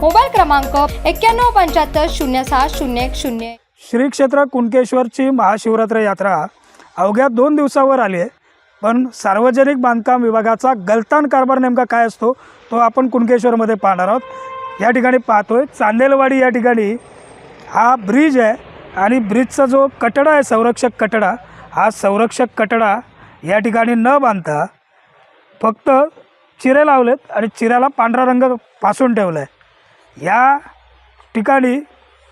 Mobile क्रमांक एक्क्याण्णव पंच्याहत्तर शून्य सहा शून्य एक शून्य श्री क्षेत्र कुणकेश्वरची महाशिवरात्र यात्रा अवघ्या दोन दिवसावर आली आहे. पण सार्वजनिक बांधकाम विभागाचा गलतान कारभार नेमका काय असतो तो आपण कुणकेश्वरमध्ये पाहणार आहोत. या ठिकाणी पाहतोय चांदेलवाडी या ठिकाणी हा ब्रिज आहे आणि ब्रिजचा जो कटडा आहे संरक्षक कटडा हा संरक्षक कटडा या ठिकाणी न बांधता फक्त चिरे लावलेत आणि चिऱ्याला पांढरा रंगपासून ठेवला आहे या ठिकाणी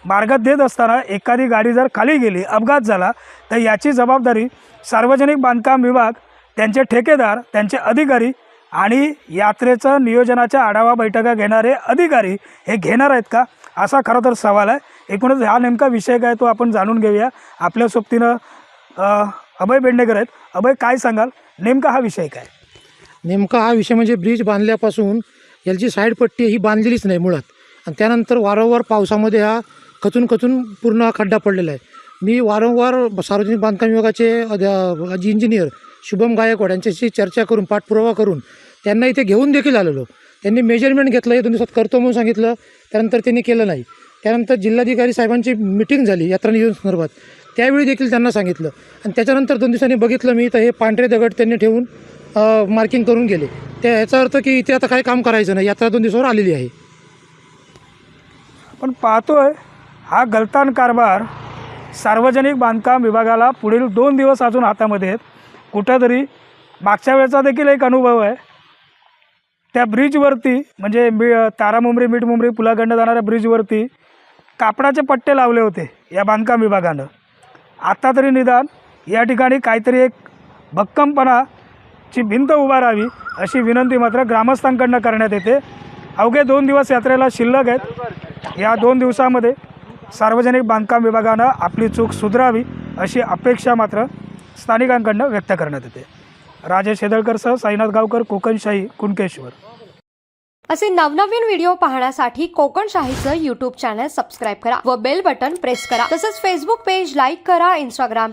मार्गात देत असताना एखादी गाडी जर खाली गेली अपघात झाला तर याची जबाबदारी सार्वजनिक बांधकाम विभाग त्यांचे ठेकेदार त्यांचे अधिकारी आणि यात्रेचं नियोजनाच्या आढावा बैठका घेणारे अधिकारी हे घेणार आहेत का? असा खरं तर सवाल आहे. एकूणच हा नेमका विषय काय तो आपण जाणून घेऊया. आपल्या सोबतीनं अभय बेंडेकर आहेत. अभय काय सांगाल? नेमका हा विषय काय? नेमका हा विषय म्हणजे ब्रिज बांधल्यापासून याची साईड पट्टी ही बांधलेलीच नाही मुळात. आणि त्यानंतर वारंवार पावसामध्ये हा खचून खचून पूर्ण हा खड्डा पडलेला आहे. मी वारंवार सार्वजनिक बांधकाम विभागाचे इंजिनियर शुभम गायकवाड यांच्याशी चर्चा करून पाठपुरावा करून त्यांना इथे घेऊन देखील आलेलो. त्यांनी मेजरमेंट घेतलं हे दोन दिवसात करतो म्हणून सांगितलं त्यानंतर त्यांनी केलं नाही. त्यानंतर जिल्हाधिकारी साहेबांची मिटिंग झाली यात्रा नियोजन संदर्भात. त्यावेळी देखील त्यांना सांगितलं. आणि त्याच्यानंतर दोन दिवसांनी बघितलं मी तर हे पांढरे दगड त्यांनी ठेवून मार्किंग करून गेले. त्या याचा अर्थ की इथे आता काही काम करायचं नाही. यात्रा दोन दिवसावर आलेली आहे. पण पाहतोय हा गलतान कारभार सार्वजनिक बांधकाम विभागाला पुढील दोन दिवस अजून हातामध्ये आहेत. कुठंतरी मागच्या वेळचा देखील एक अनुभव आहे. त्या ब्रिजवरती म्हणजे मी तारामुंबरी मिठमुंबरी पुलाकडनं जाणाऱ्या ब्रिजवरती कापडाचे पट्टे लावले होते या बांधकाम विभागानं. आत्ता तरी निदान या ठिकाणी काहीतरी एक भक्कमपणाची भिंत उभारावी अशी विनंती मात्र ग्रामस्थांकडनं करण्यात येते. अवघे दोन दिवस यात्रेला शिल्लक आहेत. या दोन दिवसामध्ये सार्वजनिक बांधकाम विभागानं आपली चूक सुधारावी अशी अपेक्षा मात्र स्थानिकांकडनं व्यक्त करण्यात येते. राजेश हेदळकरसह साईनाथ गावकर कोकणशाही कुणकेश्वर. असे नवनवीन व्हिडिओ पाहण्यासाठी कोकणशाहीचं यूट्यूब युट्यूब चॅनल सबस्क्राईब करा व बेल बटन प्रेस करा. तसंच फेसबुक पेज लाईक करा इंस्टाग्राम